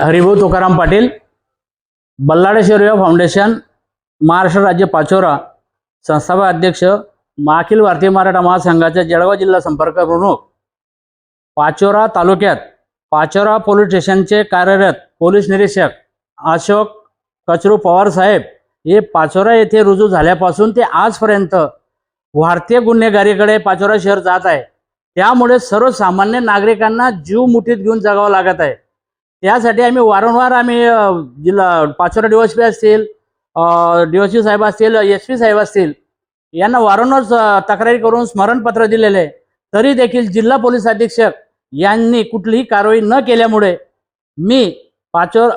हरिभाऊ तुकाराम पाटील बल्लाळे शौर्य फाउंडेशन महाराष्ट्र राज्य पाचोरा संस्थापक अध्यक्ष मा- अखिल भारतीय मराठा महासंघाच्या जळगाव जिल्हा संपर्क प्रमुख पाचोरा तालुक्यात पाचोरा पोलीस स्टेशनचे कार्यरत पोलीस निरीक्षक अशोक कचरू पवार साहेब हे पाचोरा येथे रुजू झाल्यापासून ते आजपर्यंत भारतीय गुन्हेगारीकडे पाचोरा शहर जात आहे. त्यामुळे सर्वसामान्य नागरिकांना जीव मुठीत घेऊन जगावं लागत आहे. त्यासाठी आम्ही वारंवार आम्ही जिल्हा पाचोरा डीओएसपी असतील डीओएसपी साहेब असतील एस पी साहेब असतील यांना वारंवार तक्रारी करून स्मरणपत्र दिलेले आहे. तरी देखील जिल्हा पोलीस अधीक्षक यांनी कुठलीही कारवाई न केल्यामुळे मी पाचोर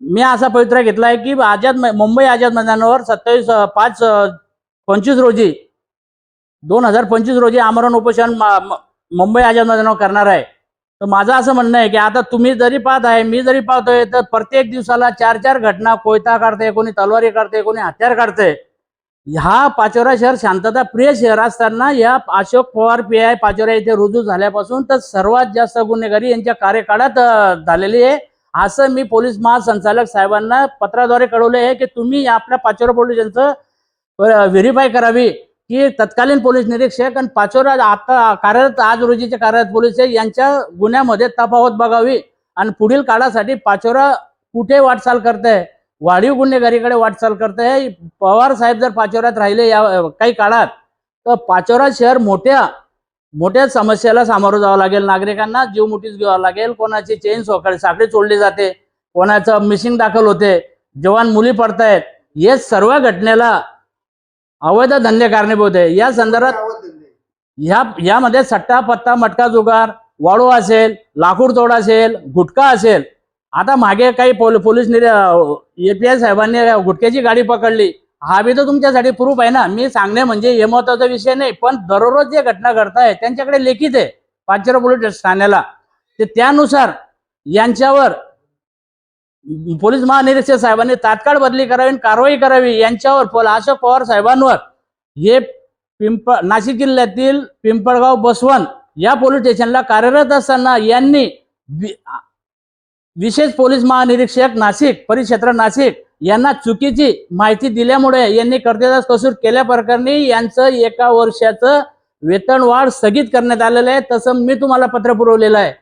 मी असा पवित्रा घेतला आहे की आझाद मुंबई आझाद मैदानावर सत्तावीस पाच पंचवीस रोजी दोन हजार पंचवीस रोजी आमरण उपोषण म- मुंबई आझाद मैदानावर करणार आहे. तर माझं असं म्हणणं आहे की आता तुम्ही जरी पाहत आहे मी जरी पाहतोय तर प्रत्येक दिवसाला चार चार घटना कोयता काढते कोणी तलवारी काढते कोणी हत्यार काढते. हा पाचोरा शहर शांतता प्रिय शहर असताना या अशोक पवार पी आय पाचोरा येथे रुजू झाल्यापासून तर सर्वात जास्त गुन्हेगारी यांच्या कार्यकाळात झालेली आहे. असं मी पोलीस महासंचालक साहेबांना पत्राद्वारे कळवले आहे की तुम्ही आपल्या पाचोरा पोलिसांचं व्हेरीफाय करावी. की तत्कालीन पोलीस निरीक्षक आणि पाचोरा आता कार्यरत आज रोजीचे कार्यरत पोलीस आहे यांच्या गुन्ह्यामध्ये तफावत बघावी आणि पुढील काळासाठी पाचोरा कुठे वाटचाल करत आहे वाढीव गुन्हेगारीकडे वाटचाल करत आहे पवार साहेब जर पाचोऱ्यात राहिले या काही काळात तर पाचोरा शहर मोठ्या मोठ्या समस्येला सामोरं जावं लागेल. नागरिकांना जीव मुठीच घ्यावं लागेल. कोणाची चेन सोकड साखळी चोडली जाते. कोणाचं मिसिंग दाखल होते. जवान मुली पडतायत. हे सर्व घटनेला अवैध धंदे कारणीभूत आहे. या संदर्भात ह्या यामध्ये सट्टा पत्ता मटका जुगार वाळू असेल लाकूड तोड असेल गुटखा असेल. आता मागे काही पोल पोलीस एपीआय साहेबांनी गुटख्याची गाडी पकडली. हा बी तर तुमच्यासाठी प्रूफ आहे ना. मी सांगणे म्हणजे हे महत्त्वाचा विषय नाही पण दररोज जे घटना घडताय त्यांच्याकडे लेखित आहे. पाचरा पोलीस ठाण्याला. ते त्यानुसार यांच्यावर पोलीस महानिरीक्षक साहेबांनी तात्काळ बदली करावी आणि कारवाई करावी यांच्यावर पोल अशोक पवार साहेबांवर हे पिंप नाशिक जिल्ह्यातील पिंपळगाव बसवण या पोलीस स्टेशनला कार्यरत असताना यांनी विशेष पोलीस महानिरीक्षक नाशिक परिक्षेत्र नाशिक यांना चुकीची माहिती दिल्यामुळे यांनी कर्तेदास कसूर केल्याप्रकरणी यांचं एका वर्षाचं वेतनवाढ स्थगित करण्यात आलेलं आहे. तसं मी तुम्हाला पत्र पुरवलेलं आहे.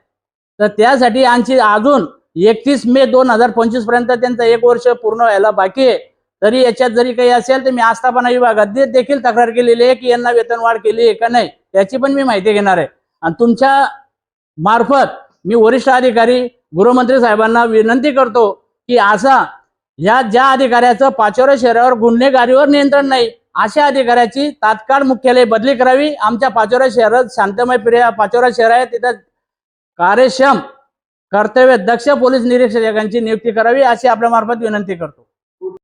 तर त्यासाठी आमची अजून एकतीस मे दोन हजार पंचवीसपर्यंत त्यांचं एक वर्ष पूर्ण व्हायला बाकी आहे. तरी याच्यात जरी काही असेल तर मी आस्थापना विभागात देखील तक्रार केलेली आहे की यांना वेतनवाढ केली आहे का नाही याची पण मी माहिती घेणार आहे. आणि तुमच्या मार्फत मी वरिष्ठ अधिकारी गृहमंत्री साहेबांना विनंती करतो की असा या ज्या अधिकाऱ्याचं पाचोरा शहरावर गुन्हेगारीवर नियंत्रण नाही अशा अधिकाऱ्याची तात्काळ मुख्यालय बदली करावी. आमच्या पाचोरा शहरात शांतमय प्रिय पाचोरा शहर आहे तिथं कार्यक्षम कर्तव्य दक्ष पोलीस निरीक्षकांची नियुक्ती करावी अशी आपल्या मार्फत विनंती करतो.